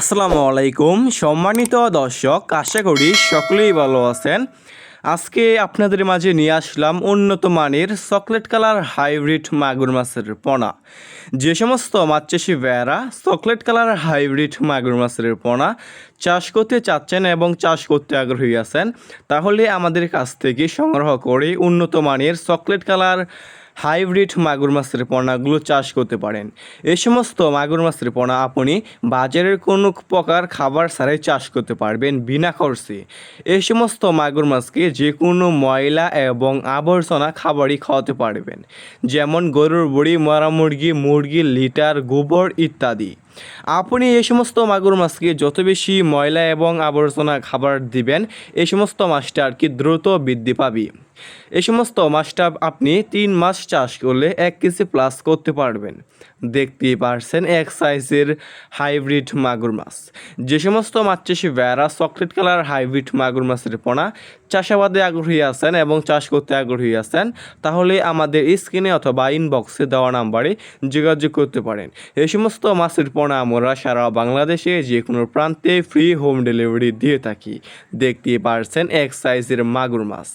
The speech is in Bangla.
আসসালামু আলাইকুম। সম্মানিত দর্শক, আশা করি সকলেই ভালো আছেন। আজকে আপনাদের মাঝে নিয়ে আসলাম উন্নত মানের চকলেট কালার হাইব্রিড মাগুর মাছের পোনা। যে সমস্ত মাছ চাষি ভাইয়েরা চকলেট কালার হাইব্রিড মাগুর মাছের পোনা চাষ করতে চাচ্ছেন এবং চাষ করতে আগ্রহী আছেন, তাহলে আমাদের কাছ থেকে সংগ্রহ করে উন্নত মানের চকলেট কালার হাইব্রিড মাগুর মাছের পোনাগুলো চাষ করতে পারেন। এই সমস্ত মাগুর মাছের পোনা আপনি বাজারের কোনো প্রকার খাবার ছাড়াই চাষ করতে পারবেন বিনা খরচে। এই সমস্ত মাগুর মাছকে যে কোনো ময়লা এবং আবর্জনা খাবারই খাওয়াতে পারবেন। যেমন গরুর বড়ি, মরা মুরগি মুরগি, লিটার, গোবর ইত্যাদি। আপনি এই সমস্ত মাগুর মাছকে যত বেশি ময়লা এবং আবর্জনা খাবার দিবেন এই সমস্ত মাছটা আর কি দ্রুত বৃদ্ধি পাবে। এই সমস্ত মাছটা আপনি তিন মাস চাষ করলে এক কেজি প্লাস করতে পারবেন। দেখতেই পারছেন এক সাইজের হাইব্রিড মাগুর মাছ। যে সমস্ত মাছ চাষি ভেড়া চকলেট কালার হাইব্রিড মাগুর মাছের পোনা চাষাবাদে আগ্রহী আছেন এবং চাষ করতে আগ্রহী আছেন, তাহলে আমাদের স্ক্রিনে অথবা ইনবক্সে দেওয়া নাম্বারে যোগাযোগ করতে পারেন। এই সমস্ত মাছের পোনা আমরা সারা বাংলাদেশে যে কোনো প্রান্তে ফ্রি হোম ডেলিভারি দিয়ে থাকি। দেখতেই পারছেন এক সাইজের মাগুর মাছ।